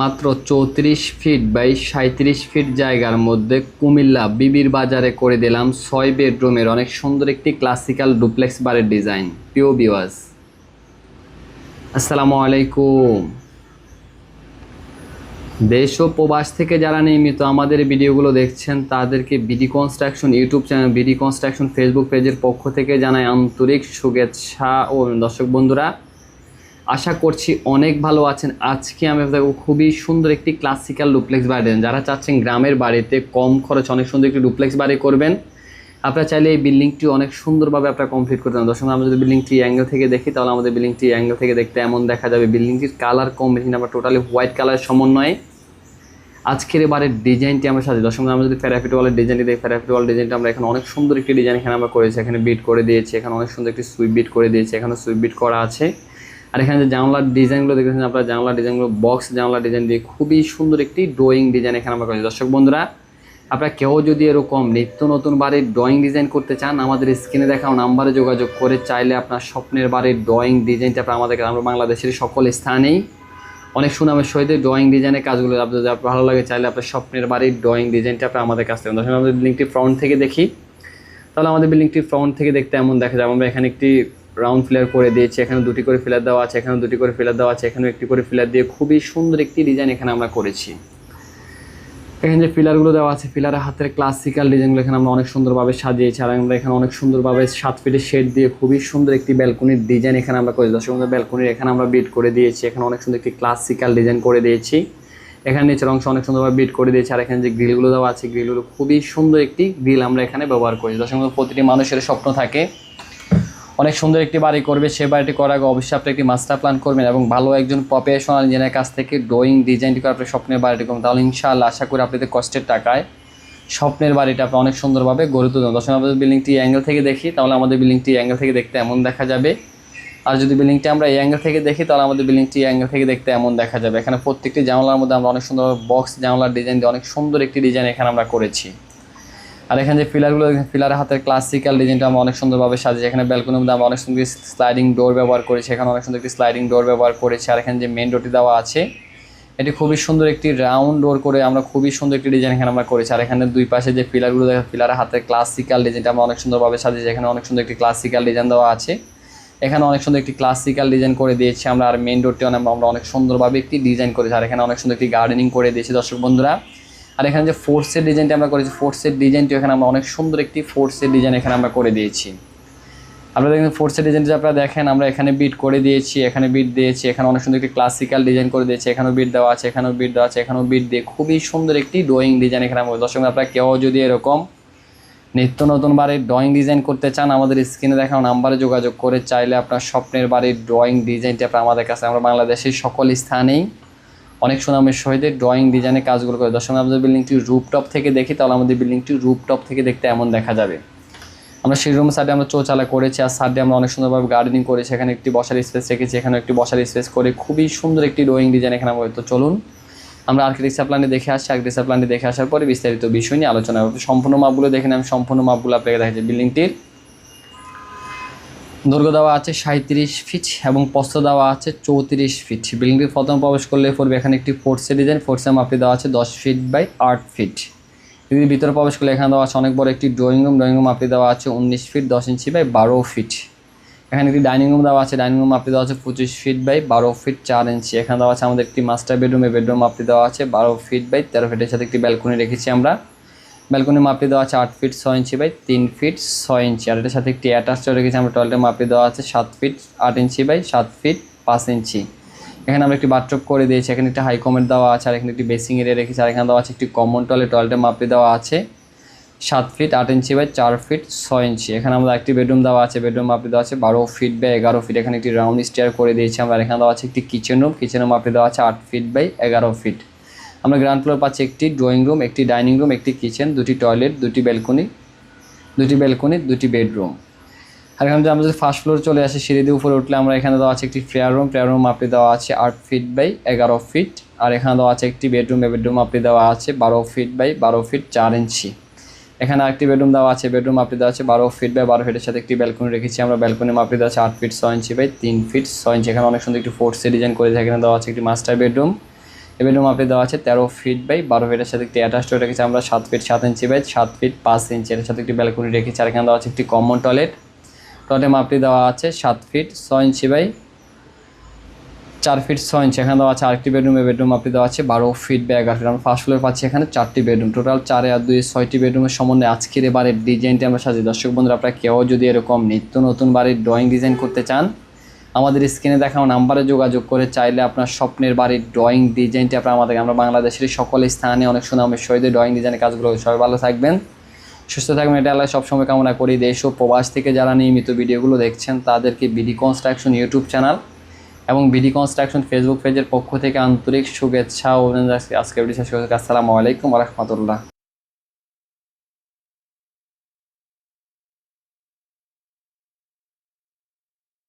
মাত্র চৌত্রিশ feet by সাঁত্রিশ ফিট জায়গার মধ্যে কুমিল্লা বিবির বাজারে করে দিলাম ছয় বেডরুমের অনেক সুন্দর একটি ক্লাসিক্যাল ডুপ্লেক্স বাড়ির ডিজাইন পিও বিওয়াস আসসালামু আলাইকুম। দেশ ও প্রবাস থেকে যারা নিয়মিত আমাদের ভিডিওগুলো দেখছেন, তাদেরকে BD construction YouTube channel, BD construction Facebook পেজের পক্ষ থেকে জানাই আন্তরিক শুভেচ্ছা। ও দর্শক বন্ধুরা আশা করছি অনেক ভালো আছেন। আজকে আমি আপনাদের খুবই সুন্দর একটি ক্লাসিক্যাল ডুপ্লেক্স বাড়ি দেন। যারা চাচ্ছেন গ্রামের বাড়িতে কম খরচ অনেক সুন্দর একটি ডুপ্লেক্স বাড়ি করবেন, আপনারা চাইলে এই বিল্ডিংটি অনেক সুন্দরভাবে আপনারা কমপ্লিট করতে পারেন। দর্শক, আমরা যদি বিল্ডিংটি অ্যাঙ্গেল থেকে দেখি, তাহলে আমাদের বিল্ডিংটি অ্যাঙ্গেল থেকে দেখতে এমন দেখা যাবে। বিল্ডিংটির কালার কম্বিনেশন আমরা টোটালি হোয়াইট কালারের সমন্বয়ে আজকের এবারের ডিজাইনটি আমরা সাজি দর্শক, আমরা যদি ফেরাফিট ওয়ালের ডিজাইনটি দেখি ফেরাফিট ওয়াল ডিজাইনটা আমরা এখানে অনেক সুন্দর একটি ডিজাইন এখানে আমরা করেছি। এখানে বিট করে দিয়েছি, এখানে অনেক সুন্দর একটি সুইপ বিট করে দিয়েছি, এখানে সুইপ বিট করা আছে। আর এখানে যে জানলার ডিজাইনগুলো দেখেছেন আপনারা, জানলার ডিজাইনগুলো বক্স জানলার ডিজাইন দিয়ে খুবই সুন্দর একটি ড্রয়িং ডিজাইন এখানে আমরা করেছি। দর্শক বন্ধুরা, আপনারা কেউ যদি এরকম নিত্য নতুন বাড়ির ড্রয়িং ডিজাইন করতে চান, আমাদের স্ক্রিনে দেখাও নাম্বারে যোগাযোগ করে চাইলে আপনার স্বপ্নের বাড়ির ড্রয়িং ডিজাইনটা আপনার আমাদের আমরা বাংলাদেশের সকল স্থানেই অনেক সুনামের সহিত ড্রয়িং ডিজাইনের কাজগুলো আপনাদের ভালো লাগে চাইলে আপনার স্বপ্নের বাড়ির ড্রয়িং ডিজাইনটা আপনার আমাদের কাছ থেকে আমাদের বিল্ডিংটি ফ্রন্ট থেকে দেখি। তাহলে আমাদের বিল্ডিংটি ফ্রন্ট থেকে দেখতে এমন দেখা যাবে আমরা এখানে একটি রাউন্ড ফিলার করে দিয়েছি এখানে দুটি করে ফিলার দেওয়া আছে এখানে দুটি করে ফিলার দেওয়া আছে, এখানেও একটি করে ফিলার দিয়ে খুবই সুন্দর একটি ডিজাইন এখানে আমরা করেছি। এখানে যে পিলারগুলো দেওয়া আছে পিলারের হাতের ক্লাসিক্যাল ডিজাইনগুলো এখানে আমরা অনেক সুন্দরভাবে সাজিয়েছি, আর আমরা এখানে অনেক সুন্দরভাবে সাত ফিটের শেড দিয়ে খুবই সুন্দর একটি ব্যালকনির ডিজাইন এখানে আমরা করেছি। দর্শক ব্যালকনির এখানে আমরা বিট করে দিয়েছি, এখানে অনেক সুন্দর একটি ক্লাসিক্যাল ডিজাইন করে দিয়েছি। এখানে নিচের অংশ অনেক সুন্দরভাবে বিট করে দিয়েছি, আর এখানে যে গ্রিলগুলো দেওয়া আছে গ্রিলগুলো খুবই সুন্দর একটি গ্রিল আমরা এখানে ব্যবহার করেছি। দর্শক প্রতিটি মানুষের স্বপ্ন থাকে অনেক সুন্দর একটি বাড়ি করবে, সে বাড়িটি করার আগে অবশ্যই আপনি একটি মাস্টার প্ল্যান করবেন এবং ভালো একজন প্রফেশনাল ইঞ্জিনিয়ারের কাছ থেকে ড্রয়িং ডিজাইনটি করে আপনি স্বপ্নের বাড়িটি করবেন। তাহলে ইনশাআল্লাহ আশা করি আপনাদের কষ্টের টাকায় স্বপ্নের বাড়িটা আপনি অনেক সুন্দরভাবে গড়ে তুলবেন আমাদের বিল্ডিংটি অ্যাঙ্গেল থেকে দেখি, তাহলে আমাদের বিল্ডিংটি অ্যাঙ্গেল থেকে দেখতে এমন দেখা যাবে। আর যদি বিল্ডিংটি আমরা এই অ্যাঙ্গেল থেকে দেখি, তাহলে আমাদের বিল্ডিংটি অ্যাঙ্গেল থেকে দেখতে এমন দেখা যাবে। এখানে প্রত্যেকটি জানলার মধ্যে আমরা অনেক সুন্দর বক্স জানলার ডিজাইন দিয়ে অনেক সুন্দর একটি ডিজাইন এখানে আমরা করেছি। আর এখানে যে পিলারগুলো পিলারের হাতের ক্লাসিক্যাল ডিজাইনটা আমরা অনেক সুন্দরভাবে সাজিয়েছি। এখানে ব্যালকনির মধ্যে আমরা অনেক সুন্দর স্লাইডিং ডোর ব্যবহার করেছি। এখানে অনেক সুন্দর একটি স্লাইডিং ডোর ব্যবহার করেছি। আর এখানে যে মেন ডোরটি দেওয়া আছে, এটি খুবই সুন্দর একটি রাউন্ড ডোর করে আমরা খুবই সুন্দর একটি ডিজাইন এখানে আমরা করেছি। আর এখানে দুই পাশে যে পিলারগুলো দেখা পিলারের হাতের ক্লাসিক্যাল ডিজাইনটা আমরা অনেক সুন্দরভাবে সাজিয়েছি। এখানে অনেক সুন্দর একটি ক্লাসিক্যাল ডিজাইন দেওয়া আছে। এখানে অনেক সুন্দর একটি ক্লাসিক্যাল ডিজাইন করে দিয়েছি আমরা। আর মেন ডোরটি আমরা অনেক সুন্দরভাবে একটি ডিজাইন করেছি। আর এখানে অনেক সুন্দর একটি গার্ডেনিং করে দিয়েছি দর্শক বন্ধুরা। আর এখানে যে ফোর্সের ডিজাইনটি আমরা করেছি ফোর্সের ডিজাইনটি এখানে আমরা অনেক সুন্দর একটি ফোর্সের ডিজাইন এখানে আমরা করে দিয়েছি। আপনারা দেখেন ফোর্সের ডিজাইনটি আপনারা দেখেন, আমরা এখানে বিট করে দিয়েছি, এখানে বিট দিয়েছি, এখানে অনেক সুন্দর একটি ক্লাসিক্যাল ডিজাইন করে দিয়েছি, এখানেও বিট দেওয়া আছে, এখানেও বিট দেওয়া আছে, এখানেও বিট দিয়ে খুবই সুন্দর একটি ড্রয়িং ডিজাইন এখানে আমরা দর্শক, আপনারা কেউ যদি এরকম নিত্য নতুন বাড়ির ড্রয়িং ডিজাইন করতে চান, আমাদের স্ক্রিনে দেখানো নাম্বারে যোগাযোগ করে চাইলে আপনার স্বপ্নের বাড়ির ড্রয়িং ডিজাইনটি আপনার আমাদের কাছে, আমরা বাংলাদেশের সকল স্থানেই অনেক সুনামের সহিত ড্রয়িং ডিজাইনের কাজগুলো করে। দর্শক আমাদের বিল্ডিংটি রুপটপ থেকে দেখি, তাহলে আমাদের বিল্ডিংটি রুপটপ থেকে দেখতে এমন দেখা যাবে। আমরা সেই রুম সাইডে আমরা চৌচালা করেছি, আর সাইডে আমরা অনেক সুন্দরভাবে গার্ডেনিং করেছি। এখানে একটি বসার স্পেস রেখেছি এখানে একটি বসার স্পেস করে খুবই সুন্দর একটি ড্রয়িং ডিজাইন এখানে আমরা তো চলুন। আমরা আর্কিটেকচার প্ল্যানে দেখে আসছি আর্কিটেকচার প্ল্যানে দেখে আসার পরে বিস্তারিত বিষয় নিয়ে আলোচনা করব। সম্পূর্ণ মাপগুলো দেখে আমি সম্পূর্ণ মাপগুলো আপনাকে দেখাচ্ছি বিল্ডিংটির দৈর্ঘ্য দেওয়া আছে সাঁত্রিশ ফিট এবং প্রস্থ দেওয়া আছে চৌত্রিশ ফিট। বিল্ডিংটি প্রথম প্রবেশ করলে পড়বে এখানে একটি ফোর্সের ডিজাইন ফোর্সের মাপটি দেওয়া আছে দশ ফিট বাই আট ফিট। যদি ভিতরে প্রবেশ করলে এখানে দেওয়া আছে অনেক বড় একটি ড্রয়িং রুম ড্রয়িং রুম মাপটি দেওয়া আছে উনিশ ফিট দশ ইঞ্চি বাই বারো ফিট। এখানে একটি ডাইনিং রুম দেওয়া আছে ডাইনিং রুম মাপটি দেওয়া আছে পঁচিশ ফিট বাই বারো ফিট চার ইঞ্চি। এখানে দেওয়া আছে আমাদের একটি মাস্টার বেডরুম বেডরুম মাপটি দেওয়া আছে বারো ফিট বাই তেরো ফিটের সাথে একটি ব্যালকনি রেখেছি আমরা। ব্যালকনির মাপটি দেওয়া আছে আট ফিট ছয় ইঞ্চি বাই তিন ফিট ছয় ইঞ্চি আর এটার সাথে একটি অ্যাটাচও রেখেছি আমরা টয়লেটের মাপটি দেওয়া আছে সাত ফিট আট ইঞ্চি বাই সাত ফিট পাঁচ ইঞ্চি এখানে আমরা একটি বাথটব করে দিয়েছি, এখানে একটি হাই কমেন্ট দেওয়া আছে, আর এখানে একটি বেসিং এরিয়া রেখেছি, আর এখানে দেওয়া আছে একটি কমন টয়লেট টয়লেটের মাপটি দেওয়া আছে সাত ফিট আট ইঞ্চি বাই চার ফিট ছয় ইঞ্চি এখানে আমরা একটি বেডরুম দেওয়া আছে বেডরুম মাপটি দেওয়া আছে বারো ফিট বাই এগারো ফিট এখানে একটি রাউন্ড স্টেয়ার করে দিয়েছি আমরা এখানে দেওয়া আছে একটি কিচেন রুম কিচেনের মাপটি দেওয়া আছে আট ফিট বাই এগারো ফিট আমরা গ্রাউন্ড ফ্লোর পাচ্ছি একটি ড্রয়িং রুম একটি ডাইনিং রুম একটি কিচেন দুটি টয়লেট দুটি ব্যালকনি দুটি ব্যালকনি দুটি বেডরুম আর এখানে আমরা যদি ফার্স্ট ফ্লোর চলে আসি, সিঁড়ি দিয়ে উপরে উঠলে আমরা এখানে দেওয়া আছে একটি প্রেয়ার রুম প্রেয়ার রুম মাপটি দেওয়া আছে আট ফিট বাই এগারো ফিট আর এখানে দেওয়া আছে একটি বেডরুম বেডরুম মাপটি দেওয়া আছে বারো ফিট বাই বারো ফিট চার ইঞ্চি। এখানে আরেকটি বেডরুম দেওয়া আছে। বেডরুম মাপটি দেওয়া আছে বারো ফিট বাই বারো ফিটের সাথে একটি ব্যালকনি রেখেছি আমরা। ব্যালকনি মাপটি দেওয়া আছে আট ফিট ছয় ইঞ্চি বাই তিন ফিট ছয় ইঞ্চি। এখানে অনেক সুন্দর একটি ফোর্সে ডিজাইন করে এখানে দেওয়া আছে একটি মাস্টার বেডরুম এই বেডরুম আপনি দেওয়া আছে, তেরো ফিট বাই বারো ফিটের সাথে একটি অ্যাটাচ টয়লেট রেখেছি। আমরা সাত ফিট সাত ইঞ্চি বাই সাত ফিট পাঁচ ইঞ্চি এর সাথে একটি ব্যালকনি রেখেছি। আর এখানে দেওয়া আছে একটি কমন টয়লেট টয়লেট মাপটি দেওয়া আছে, সাত ফিট ছয় ইঞ্চি বাই চার ফিট ছয় ইঞ্চি এখানে দেওয়া আছে আরেকটি বেডরুমে বেডরুম আপনি দেওয়া আছে, বারো ফিট বাই এগারো ফিট আমরা ফার্স্ট ফ্লোরে পাচ্ছি এখানে চারটি বেডরুম টোটাল চারে আর দুই ছয়টি বেডরুমের সম্বন্ধে আজকের এবারের ডিজাইনটি আমরা সাজি দর্শক বন্ধুরা, আপনারা কেউ যদি এরকম নিত্য নতুন বাড়ির ড্রয়িং ডিজাইন করতে চান আমাদের স্ক্রিনে দেখানো নাম্বারে যোগাযোগ করে চাইলে আপনার স্বপ্নের বাড়ির ড্রয়িং ডিজাইনটি আপনার আমাদের আমরা বাংলাদেশের সকল স্থানে অনেক সুনামের সহিত ড্রয়িং ডিজাইনের কাজগুলো সবাই ভালো থাকবেন, সুস্থ থাকবেন, এটা আল্লাহ সবসময় কামনা করি। দেশ ও প্রবাস থেকে যারা নিয়মিত ভিডিওগুলো দেখছেন, তাদেরকে বিডি কনস্ট্রাকশন ইউটিউব চ্যানেল এবং বিডি কনস্ট্রাকশন ফেসবুক পেজের পক্ষ থেকে আন্তরিক শুভেচ্ছা ও আজকে ভিডিও শেষ করছি। আসসালামু আলাইকুম রহমতুল্লাহ।